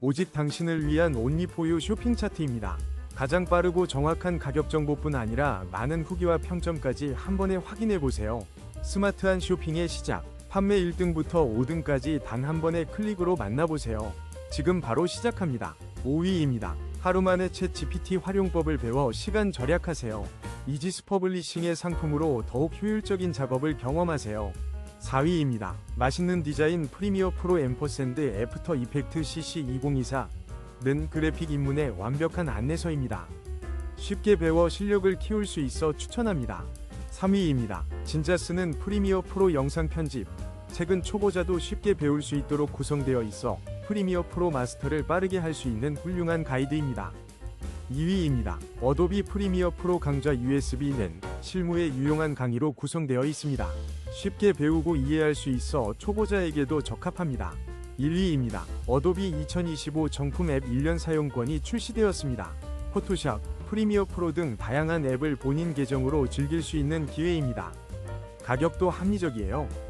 오직 당신을 위한 온리포유 쇼핑 차트입니다. 가장 빠르고 정확한 가격 정보뿐 아니라 많은 후기와 평점까지 한 번에 확인해 보세요. 스마트한 쇼핑의 시작. 판매 1등부터 5등까지 단 한 번의 클릭으로 만나보세요. 지금 바로 시작합니다. 5위입니다. 하루 만에 챗 GPT 활용법을 배워 시간 절약하세요. 이지스 퍼블리싱의 상품으로 더욱 효율적인 작업을 경험하세요. 4위입니다. 맛있는 디자인 프리미어 프로 앰퍼샌드 애프터 이펙트 CC2024는 그래픽 입문의 완벽한 안내서입니다. 쉽게 배워 실력을 키울 수 있어 추천합니다. 3위입니다. 진짜 쓰는 프리미어 프로 영상 편집. 책은 초보자도 쉽게 배울 수 있도록 구성되어 있어 프리미어 프로 마스터를 빠르게 할 수 있는 훌륭한 가이드입니다. 2위입니다. 어도비 프리미어 프로 강좌 USB는 실무에 유용한 강의로 구성되어 있습니다. 쉽게 배우고 이해할 수 있어 초보자에게도 적합합니다. 1위입니다. 어도비 2025 정품 앱 1년 사용권이 출시되었습니다. 포토샵, 프리미어 프로 등 다양한 앱을 본인 계정으로 즐길 수 있는 기회입니다. 가격도 합리적이에요.